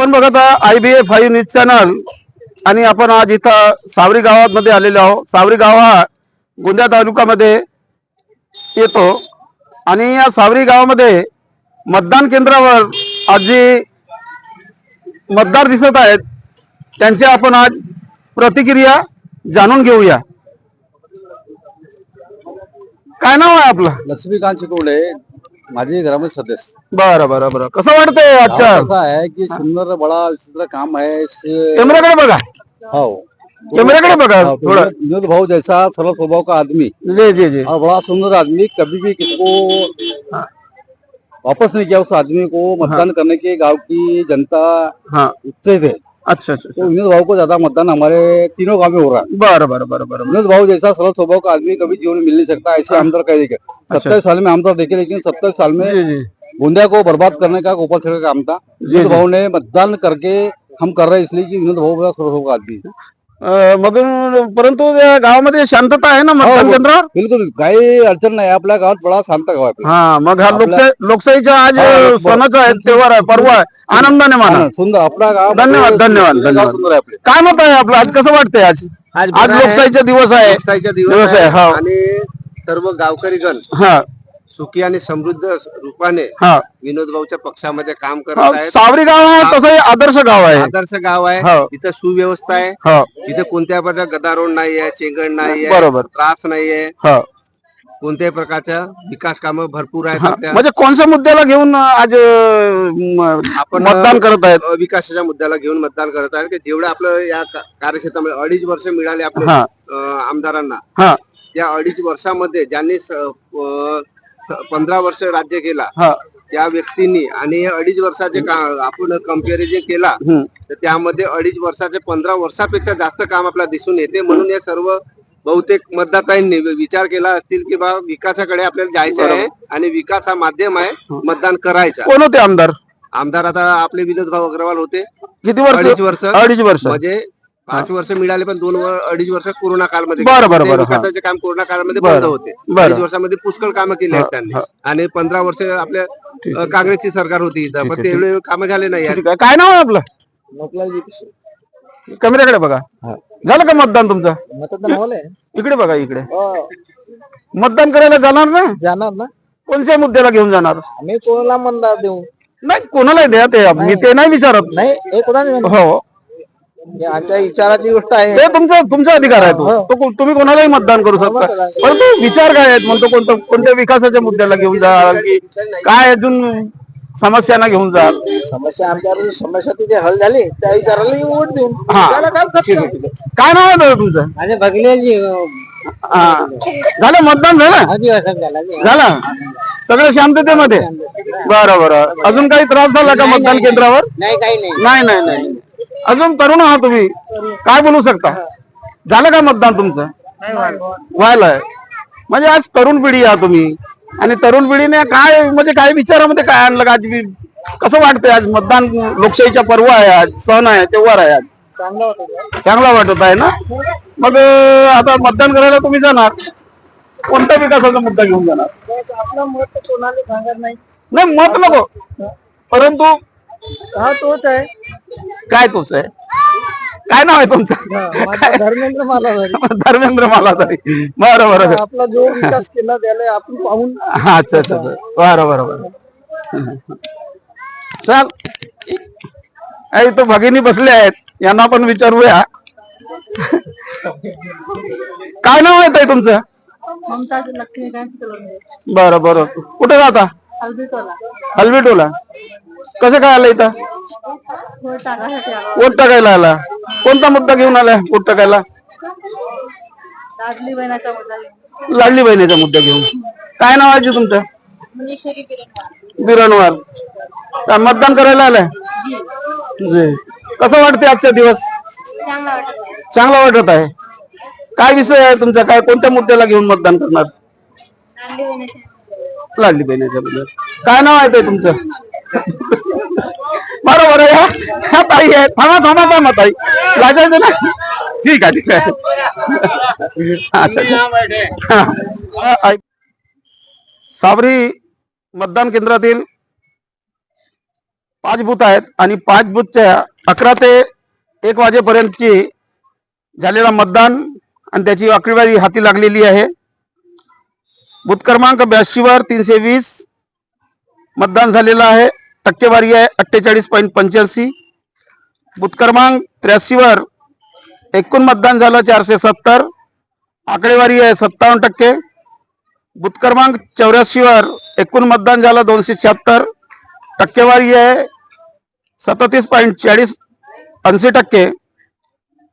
आपण बघत I B A five news channel आणि आपण आज इथं सावरी गावामध्ये आलेलो आहोत. सावरी गाव हा गोंदिया तालुक्यामध्ये येतो. आणि या सावरी गावामध्ये मतदान केंद्रावर आज जे मतदार दिसत आहेत त्यांची आपण आज प्रतिक्रिया जाणून घेऊया. काय नाव आहे आपलं? लक्ष्मीकांत शिकवले माझे ग्रामस्थ सदस्य. बरं बरं बरं. कसं वाटतंय आजच्या गाव आहे की सुंदर बडा विचित्र काम है से- कॅमेराकडे बघा. हो. कॅमेराकडे बघा. थोड़ा विनोद भाव जैसा सरल स्वभाव का आदमी. जी जी जी. और बड़ा सुंदर आदमी कभी भी किसको वापस नहीं किया उस आदमी को मतदान करने के गाँव की जनता हाँ. उत्साहित है। अच्छा अच्छा तो विनोद भाव को ज्यादा मतदान हमारे तीनों गांव में हो रहा है। बरं बरं बरं बरं विनोद भाव जैसा सरल स्वभाव का आदमी कभी जीवन में मिल नहीं सकता ऐसे आमदार कह देखे सत्ताईस साल में आमदार देखे लेकिन सत्ताईस साल में गोंदिया को बर्बाद करने का गोपाल शेखर का काम था। विनोद भाव ने मतदान करके हम कर रहे हैं इसलिए कि विनोद भाव सरल स्वभाव का आदमी मग परंतु गावामध्ये शांतता आहे ना मतदान. केंद्रावर बिलकुल काही अडचण नाही आपल्या गावात बडा शांत गाव आहे. हा मग हा लोकशाही लोकशाहीचा आज सणाचा आहे त्योहार आहे पर्व आहे आनंदाने माना. हा, सुंदर. आपला धन्यवाद, धन्यवाद, धन्यवाद. आहे काय मत आहे आपलं? आज कसं वाटतंय आज? आज आहे. लोकशाहीचा दिवस आहे. लोकशाहीचा दिवस आहे, आहे. हो. आणि सर्व गावकरीगण हा. सुखी आणि समृद्ध रूपाने हा. विनोद भाऊच्या पक्षामध्ये काम हा, करत आहेत. सावरी गाव हा तसंही आदर्श गाव आहे. आदर्श गाव हो. आहे इथं सुव्यवस्था आहे. हो. इथे कोणत्या प्रकारचा गदारोळ नाहीये चेंगण नाहीये बरोबर. त्रास नाहीये. हो. कोणत्याही प्रकारच्या विकास कामं भरपूर आहेत हा. म्हणजे कोणत्या मुद्द्याला घेऊन आज अं, म- आपण मतदान करत आहेत? अ, विकासाच्या मुद्द्याला घेऊन मतदान करत आहे की जेवढं आपलं या का- कार्यक्षेत्रामध्ये अडीच वर्ष मिळाले हा. आपल्या अ, आमदारांना. हा. त्या अडीच वर्षामध्ये ज्यांनी स- अ, स- पंधरा वर्ष राज्य केला हा. त्या व्यक्तींनी आणि अडीच वर्षाचे का आपण कंपॅरिझन केला हम्म. तर त्यामध्ये अडीच वर्षाचे पंधरा वर्षापेक्षा जास्त काम आपल्याला दिसून येते. म्हणून हे सर्व बहुतेक मतदातांनी विचार केला असतील की बा विकासाकडे आपल्याला जायचं आहे आणि विकास हा माध्यम आहे मतदान करायचा. कोण होते आमदार? आमदार आता आपले विनोद भाऊ अग्रवाल होते. किती वर्ष? अडीच वर्ष. अडीच वर्ष. म्हणजे पाच वर्ष मिळाले पण दोन वर अडीच वर्ष कोरोना कालमध्ये बरं, गेले. बरं, ते बरं, हा. विकासाचे काम कोरोना काळामध्ये बरं, बंद होते. बरं. अडीच वर्षामध्ये पुष्कळ कामं केली आहेत त्यांनी. हा. आणि पंधरा वर्ष आपल्या अ, काँग्रेसची सरकार होती इथं. पण तेवढे कामं झाले नाही. ठीक आहे. काय नाव आहे आपलं? कॅमेऱ्याकडे बघा. झालं का मतदान तुमचं? मतदान होले इकडे बघा इकडे. मतदान करायला जाणार ना? जाणार ना. कोणत्या मुद्द्याला घेऊन जाणार? आम्ही कोणाला मतदान देऊ? नाही कोणालाही द्या ते. मी ते नाही विचारत. नाही हे. कोणाला हो आमच्या विचाराची गोष्ट आहे. ते तुमचा तुमचा अधिकार आहे तो. हो. तो को- तुम्ही कोणालाही मतदान करू शकता. मतदान. परंतु विचार काय आहेत? म्हणतो कोणतं कोणत्या विकासाच्या मुद्द्याला घेऊन जाल की काय अजून समस्यांना घेऊन जाल. समस्या आमच्या समस्या तिथे हल झाली त्या विचाराला वोट देऊन हा. त्याला काम ठीक आहे, ठीक आहे. काय नाव आहे दादा तुमचं? भगिनीची हा. झालं मतदान झालं? आदिवासी झाला झालं? सगळं शांततेमध्ये? बरं बरं. अजून काही त्रास झाला का मतदान केंद्रावर? नाही काही नाही. नाही नाही नाही. अजून तरुण आहात तुम्ही. काय बोलू शकता? झालं का मतदान तुमचं? व्हायलाय. म्हणजे आज तरुण पिढी आहात तुम्ही. आणि तरुण पिढीने काय म्हणजे काय विचारामध्ये काय आणलं का? आज कसं वाटतंय आज? मतदान लोकशाहीचा पर्व आहे आज सण आहे त्योहार आहे आज. चांगला वाटत आहे. ना? मग आता मतदान करायला तुम्ही जाणार. कोणत्या विकासाचा मुद्दा घेऊन जाणार? आपला मत कोणाला सांगत नाही. नाही मत नको. परंतु हा तोच आहे. काय तुमचं आहे? काय नाव आहे तुमचं? धर्मेंद्र मला धर्मेंद्र मालाधारी. बरं बरं आपला जो विकास केला त्याला आपण पाहून हा, अच्छा अच्छा. बरं बरं बरं. चल. आई तो भगिनी बसले आहेत. यांना पण विचारूया. काय नाव आहे ताई तुमचं? बरं बरं. कुठे राहता? अल्बिटोला हलवीटोला कसं काय आलं इथं? वोट टाकायला आला. कोणता मुद्दा घेऊन आलाय वोट टाकायला लाडली बहिणाचा मुद्दा घेऊन. लाडली बहिणीचा मुद्दा घेऊन. काय नाव आहे जी तुमचं? बिरणवार काय मतदान करायला आलाय? जी. कसं वाटते आजचा दिवस? चांगला वाटत आहे. चांगला वाटत आहे. काय विषय आहे तुमचा? काय कोणत्या मुद्द्याला घेऊन मतदान करणार? लाडली बहिणीचा मुद्द्यावर काय नाव आहे ते तुमचं? बरोबर आहे ह्या- ताई आहेत थांबा थांबा थांबा ताई. लाजायचं ना. ठीक आहे ठीक आहे. अच्छा, सावरी मतदान केंद्रातील पाच बूथ आहेत आणि पाच बूथच्या अकरा ते एक वाजेपर्यंतची झालेला मतदान आणि त्याची आकडेवारी हाती लागलेली आहे. बूथ क्रमांक ब्याऐंशीवर तीनशे वीस मतदान झालेलं आहे. टक्केवारी आहे अठ्ठेचाळीस पॉईंट पंच्याऐंशी. बूथ क्रमांक त्र्याऐंशीवर एकूण मतदान झालं चारशे सत्तर. आकडेवारी आहे सत्तावन्न टक्के. बूथ क्रमांक चौऱ्याऐंशीवर एकूण मतदान झालं दोनशे शहात्तर. टक्केवारी आहे सदतीस पॉईंट चाळीस ऐंशी टक्के.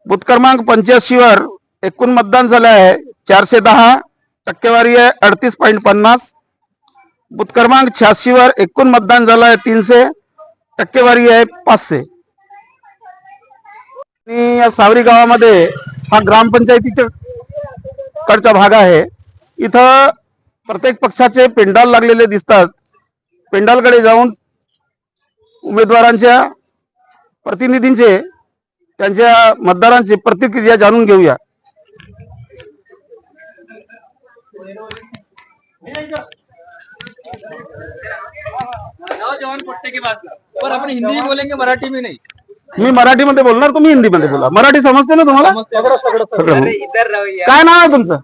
बूथ क्रमांक पंच्याऐंशीवर एकूण मतदान झालं आहे चारशे दहा. टक्केवारी आहे अडतीस पॉईंट पन्नास. बूथ क्रमांक शहाऐंशीवर एकूण मतदान झालं आहे तीनशे टक्केवारी आहे पाचशे. आणि या सावरी गावामध्ये हा ग्रामपंचायतीच्या कडचा भाग आहे. इथं प्रत्येक पक्षाचे पेंडाल लागलेले दिसतात. पेंडालकडे जाऊन उमेदवारांच्या प्रतिनिधींचे त्यांच्या मतदारांची प्रतिक्रिया जाणून घेऊया. जवान पट्टे की बात पर आपण हिंदी में बोलेंगे मराठी में नहीं। मी मराठीमध्ये बोलणार तुम्ही हिंदीमध्ये बोला. मराठी समजते ना तुम्हाला? सगळं काय नाव आहे तुमचं?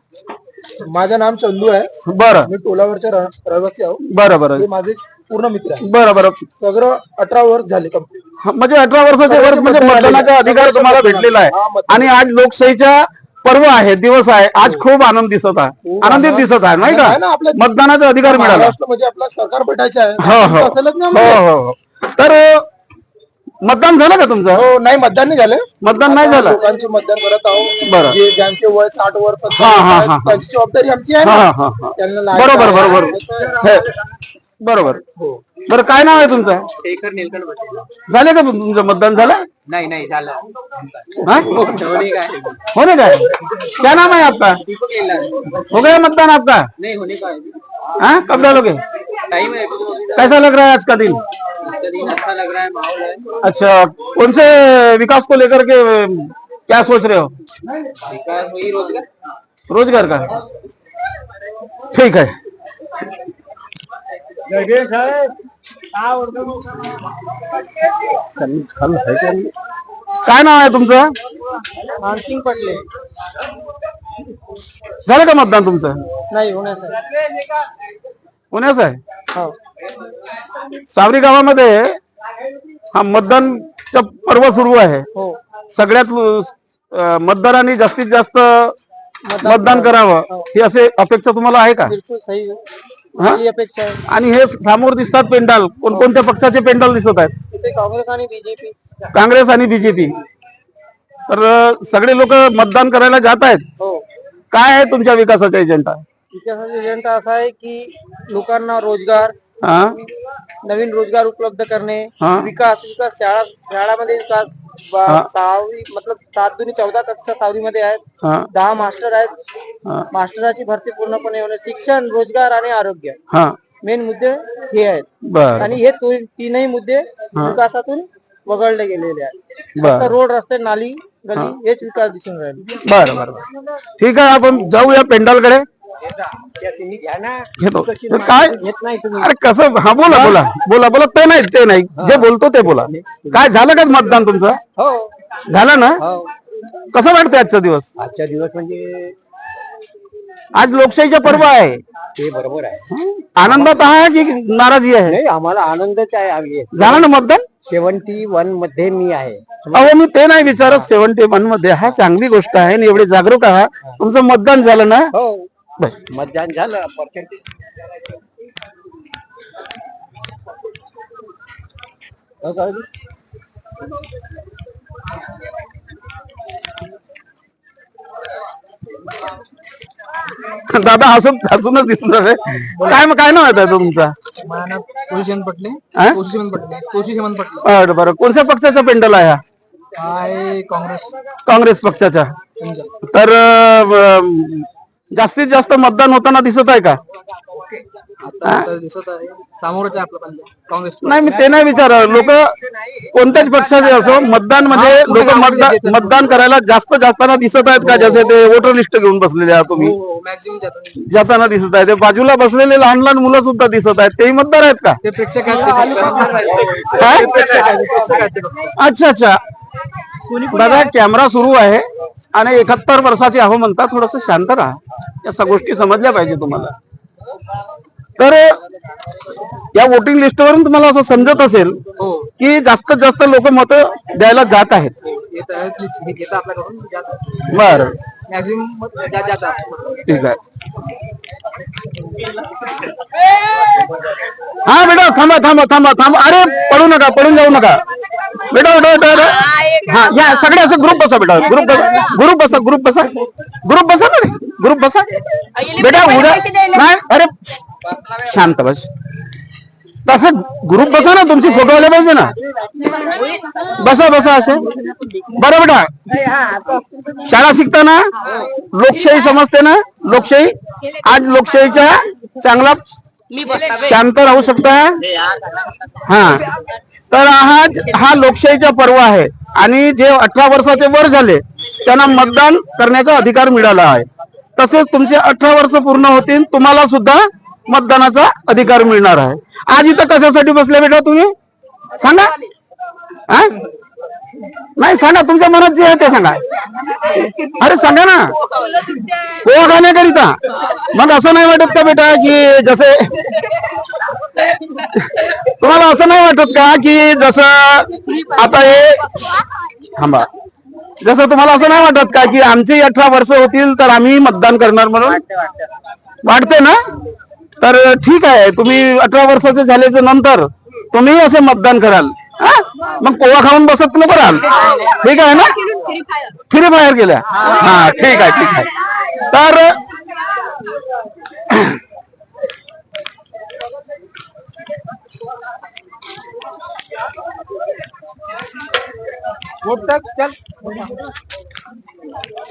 माझं नाम चंदू आहे. बरं. मी टोलावरच्या रहिवासी आहो. बरं बरं. हे माझे पूर्ण मित्र आहे. बरं बरं. सगळं अठरा वर्ष झाले हा, म्हणजे अठरा वर्षाचे वर म्हणजे मतदानाचा अधिकार तुम्हाला भेटलेला आहे. आणि आज लोकशाहीचा पर्व आहे दिवस आहे. आज खूप आनंद दिसत आहे. आनंदित दिसत आहे नाही का? मतदानाचा अधिकार मिळाला. म्हणजे आपला सरकार भेटायचं आहे. हो हो. हो म्हणजे. हो हो. तर मतदान झालं का तुमचं? हो नाही मतदान नाही झालं. मतदान नाही झालं. लोकांचे मतदान करत आहोत. बरं. जे ज्यांचे वय साठ वर्ष हा, हा, हा, त्यांची जबाबदारी आमची आहे हा. हा हा. बरोबर. बरोबर. हे, बरोबर. बरं काय नाव आहे तुमचं? शेखर नीलकंठ झाले का तुमचं मतदान झालं? नहीं नहीं झालं. हाँ? होने का है होने का क्या नाम है आपका? दीपक हो गया मतदान आपका? नहीं होने का हाँ? कब डालोगे? टाइम है अभी तो कैसा लग रहा है आज का दिन? इसका दिन अच्छा लग रहा है माहौल है। अच्छा कौन से विकास को लेकर के क्या सोच रहे हो? विकास वही रोज़गार। रोज़गार का? ठीक है। काय नाव आहे तुमचं? मानसिंग पटले. झालं का मतदान तुमचं? नाही होण्याचं पुण्याचं आहे? हो. सावरी गावामध्ये हा मतदानचा पर्व सुरू आहे. हो. सगळ्यात अ, मतदारांनी जास्तीत जास्त मतदान करावं. ही. असे अपेक्षा तुम्हाला आहे का? बिलकुल सही हा? अपेक्षा आहे. आणि हे समोर दिसतात पेंडाल. कोणकोणत्या पक्षाचे पेंडाल दिसत आहेत? इथे काँग्रेस आणि बीजेपी. काँग्रेस आणि बीजेपी. तर सगळे लोक मतदान करायला जात आहेत. हो. काय आहे तुमच्या विकासाचा एजेंडा विकासाचा एजेंडा असा आहे की लोकांना रोजगार हा? नवीन रोजगार उपलब्ध करणे. विकास विकास शाळा शाळामध्ये विकास ब- सहावी मतलब सात दुनी चौदा कक्षा सहावीमध्ये आहेत. हा. दहा मास्टर आहेत. हा. मास्टराची भरती पूर्णपणे होणे शिक्षण रोजगार आणि आरोग्य. हा. मेन मुद्दे हे आहेत. बर. आणि हे तो- तीनही मुद्दे विकासातून वगळले गेलेले आहेत. बर. फक्त रोड रस्ते नाली गली हेच विकास दिसून राहिले. बर बर बर. ठीक आहे आपण जाऊया पेंडालकडे. घेतो. काय? अरे कसं? हा बोला बोला. बोला बोला. ते नाही ते नाही. जे बोलतो ते बोला. काय झालं का मतदान तुमचं? हो. झालं ना? कसं वाटतं आजचा दिवस? आजच्या दिवस म्हणजे आज लोकशाहीचा पर्व आहे. ते बरोबर आहे. आनंदात आहे की नाराजी आहे? आम्हाला आनंदच आहे आम्ही झालं ना मतदान? सेव्हन्टी वनमध्ये मी आहे. अहो मी ते नाही विचारत. सेव्हन्टी वनमध्ये हा चांगली गोष्ट आहे आणि एवढे जागरूक आहात. तुमचं मतदान झालं ना? हो. मतदान झालं पर्सेंटेज दादा हसून हसूनच दिसून राहिले काय काय नाव आहे दादा तुमचा? पटले. हा? बरं बरं. कोणत्या पक्षाचा पेंडल आहे हा? आहे काँग्रेस. काँग्रेस पक्षाचा. तर अं, जास्तीत जास्त मतदान होताना दिसत आहे का? आता दिसत आहे. समोरच आहे आपलं पंजाब काँग्रेस नाही मी ते नाही विचार लोक कोणत्याच पक्षाचे असो मतदान म्हणजे लोक मतदान मतदान करायला जास्त जाताना दिसत आहेत का? जसे ते वोटर लिस्ट घेऊन बसलेले आहात तुम्ही. हो मॅक्झिमम जातात जाताना दिसत आहे ते बाजूला बसलेले लहान लहान मुलं सुद्धा दिसत आहेत. तेही मतदार आहेत का? ते प्रेक्षक काय. अच्छा अच्छा. दादा कॅमेरा सुरू आहे. आणि एकाहत्तर वर्षाचे आहो म्हणता थोडस शांत राहा. या सगळ्या गोष्टी समजल्या पाहिजे तुम्हाला. तर या वोटिंग लिस्टवरून तुम्हाला असं समजत असेल हो. की जास्तीत जास्त लोक मत द्यायला जात आहेत. बर. ठीक आहे. हा बेटा थांबा थांबा थांबा थांबा. अरे पडू नका पडून जाऊ नका. बेटा बेटा बेटा. हा या सगळे असं ग्रुप बसा बेटा. ग्रुप बसा. ग्रुप बसा ग्रुप बसा. ग्रुप बसा ना रे. ग्रुप बसा. बेटा उद्या नाही अरे शांत बस. तसं ग्रुप बसा ना तुमची फोटो आले पाहिजे ना. बसा बसा असे. बरं बेटा. शाळा शिकताना लोकशाही समजते ना लोकशाही. आज लोकशाहीच्या चांगला शांत राहू शकता? हा तर आज हा लोकशाहीचा पर्व आहे आणि जे अठरा वर्षाचे वर झाले त्यांना मतदान करण्याचा अधिकार मिळाला आहे. तसेच तुमचे अठरा वर्ष पूर्ण होतील तुम्हाला सुद्धा मतदानाचा अधिकार मिळणार आहे. आज इथं कशासाठी बसले बेटा तुम्ही? सांगा. हा? नाही सांगा तुमच्या मनात जे आहे ते सांगा. अरे सांगा ना. पोहा खाण्याकरिता मग असं नाही वाटत का बेटा की जसे तुम्हाला असं नाही वाटत का की जसं आता हे थांबा. जसं तुम्हाला असं नाही वाटत का की आमची अठरा वर्ष होतील तर आम्ही मतदान करणार म्हणून? वाटते ना? तर ठीक आहे तुम्ही अठरा वर्षाचे झाल्याच्यानंतर तुम्ही असे मतदान कराल. मग पोवा खाऊन बसत नको राहाल ठीक आहे ना? फ्री फायर केल्या. हा ठीक आहे ठीक आहे. तर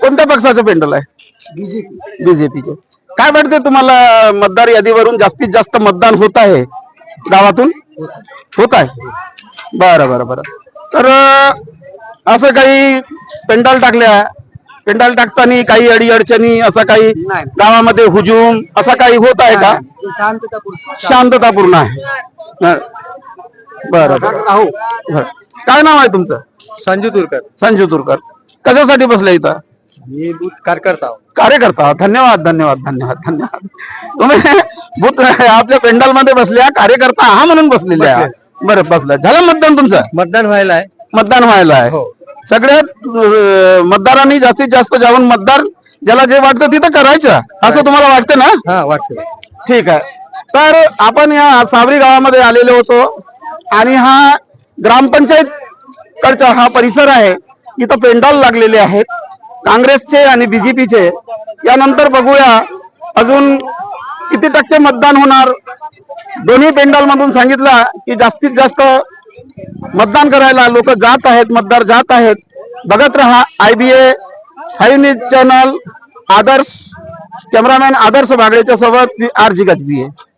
कोणत्या पक्षाचं पेंडल आहे? बीजेपीचे. काय वाटते तुम्हाला मतदार यादीवरून जास्तीत जास्त मतदान होत आहे गावातून? होत आहे. बरं बरं बरं. तर असं काही पेंडाल टाकल्या? पेंडाल टाकताना काही अडी अडचणी असं काही गावामध्ये हुजूम असं काही होत आहे का? शांततापूर्ण आहे. हं. बरं. काय नाव आहे तुमचं? संजू तुरकर. संजू तुरकर. कशासाठी बसले इथं? मी दूध कार्यकर्ता. कार्यकर्ता धन्यवाद धन्यवाद धन्यवाद धन्यवाद. तुम्ही भूत आपल्या पेंडलमध्ये बसल्या कार्यकर्ता हा म्हणून बसलेले आहे. बरं बसलं झालं मतदान तुमचं? मतदान व्हायला आहे. मतदान व्हायला आहे. सगळ्यात अं, मतदारांनी जास्तीत जास्त जाऊन मतदार ज्याला जे वाटतं तिथं करायचं. असं तुम्हाला वाटतं ना? हा वाटतं. ठीक आहे. तर आपण या सावरी गावामध्ये आलेलो होतो. आणि हा ग्रामपंचायत कडचा हा परिसर आहे. इथं पेंडॉल लागलेले आहेत. काँग्रेसचे आणि बीजेपीचे यानंतर बघूया अजून किती टक्के मतदान होणार? दोन्ही पेंडॉल मधून सांगितलं की जास्तीत जास्त मतदान करायला लोक जात आहेत मतदार जात आहेत. बघत रहा I B A five news channel Adarsh cameraman Adarsh बागडेच्या सोबत आर जी गजबी आहे